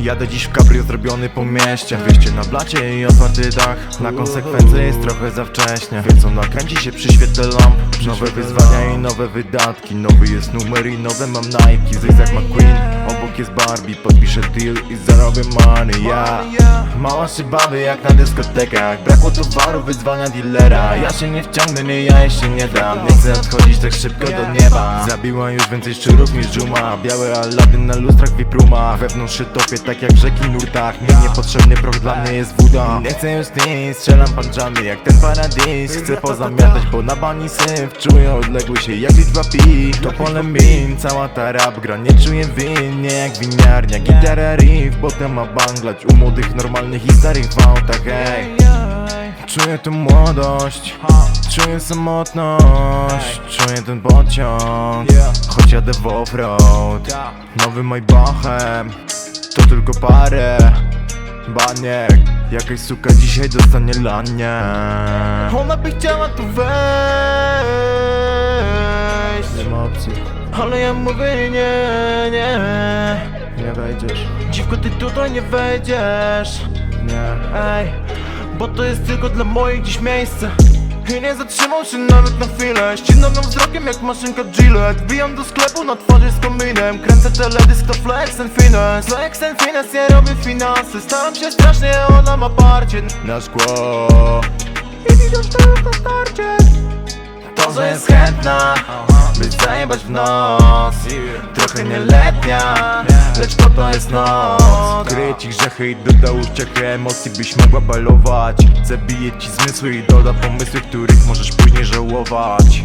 Jadę dziś w cabrio zrobiony po mieście. Wyjście na blacie i otwarty dach. Na konsekwencje jest trochę za wcześnie. Wiedzą nakręci się przy świetle lamp. Nowe wyzwania i nowe wydatki. Nowy jest numer i nowe mam Nike. Zygzak McQueen, jest Barbie Podpiszę deal i zarobię money, ja Mała się bawi jak na dyskotekach Brakło towaru, wyzwania dealera. Ja się nie wciągnę, nie ja jej się nie dam. Nie chcę odchodzić tak szybko do nieba. Zabiła już więcej szczurów niż dżuma. Biały Aladdin na lustrach wipruma Wewnątrz się topię tak jak rzeki nurtach. Mi niepotrzebny proch dla mnie jest woda Nie chcę już nic, strzelam panczami jak ten paradis. Chcę pozamiatać, bo na bani syf. Czuję odległy się jak liczba pi To pole min, cała ta rap gra Nie czuję win, nie jak winiarnia. Gitara riff, potem ma banglać. U młodych, normalnych i starych w autach, hej Czuję tę młodość, czuję samotność Czuję ten pociąg, choć jadę w offroad Nowy Maybachem, to tylko parę Baniek, jakaś suka dzisiaj dostanie lanie. Ona by chciała tu wejść. Nie ma opcji Ale ja mówię nie, nie. Nie wejdziesz. Dziwko ty tutaj nie wejdziesz. Nie. Ej, bo to jest tylko dla moich dziś miejsce. I nie zatrzymał się nawet na chwilę. Ścinam ją wzrokiem jak maszynka Gillette. Wbijam do sklepu na twarzy z kominem. Kręcę teledysk to flex and finesse. Flex and finesse, ja robię finanse. Staram się strasznie, ona ma parcie. Na szkło. I widzę to już na starcie To, że jest chętna By zajebać w nos Trochę nieletnia Lecz po to jest noc. Kryje ci grzechy i doda uciechy emocji Byś mogła balować. Zabije ci zmysły i doda pomysły Których możesz później żałować